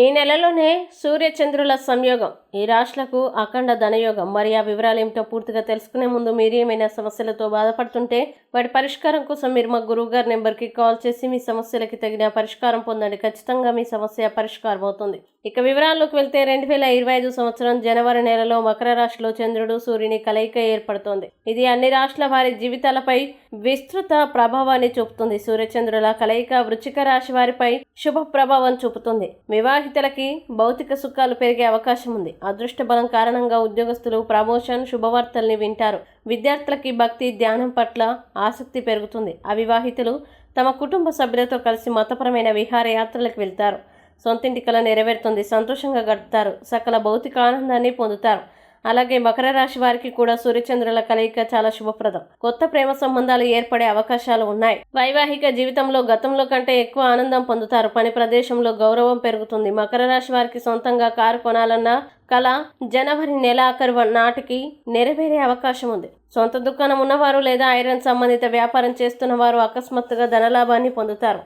ఈ నెలలోనే సూర్యచంద్రుల సంయోగం. ఈ రాశులకు అఖండ ధనయోగం. మరి ఆ వివరాలు ఏమిటో పూర్తిగా తెలుసుకునే ముందు మీరు ఏమైనా సమస్యలతో బాధపడుతుంటే వాటి పరిష్కారం కోసం మీరు మా గురువు గారి నెంబర్కి కాల్ చేసి మీ సమస్యలకి తగిన పరిష్కారం పొందండి. ఖచ్చితంగా మీ సమస్య పరిష్కారం అవుతుంది. ఇక వివరాల్లోకి వెళ్తే రెండు వేల ఇరవై ఐదు సంవత్సరం జనవరి నెలలో మకర రాశిలో చంద్రుడు సూర్యుని కలయిక ఏర్పడుతోంది. ఇది అన్ని రాశుల వారి జీవితాలపై విస్తృత ప్రభావాన్ని చూపుతుంది. సూర్యచంద్రుల కలయిక వృచ్చిక రాశి వారిపై శుభ ప్రభావం చూపుతుంది. వివాహితులకి భౌతిక సుఖాలు పెరిగే అవకాశం ఉంది. అదృష్ట బలం కారణంగా ఉద్యోగస్తులు ప్రమోషన్ శుభవార్తల్ని వింటారు. విద్యార్థులకి భక్తి ధ్యానం పట్ల ఆసక్తి పెరుగుతుంది. అవివాహితులు తమ కుటుంబ సభ్యులతో కలిసి మతపరమైన విహారయాత్రలకు వెళ్తారు. సొంతింటి కళ నెరవేరుతుంది. సంతోషంగా గడుపుతారు. సకల భౌతిక ఆనందాన్ని పొందుతారు. అలాగే మకర రాశి వారికి కూడా సూర్యచంద్రుల కలయిక చాలా శుభప్రదం. కొత్త ప్రేమ సంబంధాలు ఏర్పడే అవకాశాలు ఉన్నాయి. వైవాహిక జీవితంలో గతంలో కంటే ఎక్కువ ఆనందం పొందుతారు. పని ప్రదేశంలో గౌరవం పెరుగుతుంది. మకర రాశి వారికి సొంతంగా కారు కొనాలన్నా కళ జనవరి నెలాఖరు నాటికి నెరవేరే అవకాశం ఉంది. సొంత దుకాణం ఉన్నవారు లేదా ఐరన్ సంబంధిత వ్యాపారం చేస్తున్న వారు అకస్మాత్తుగా ధనలాభాన్ని పొందుతారు.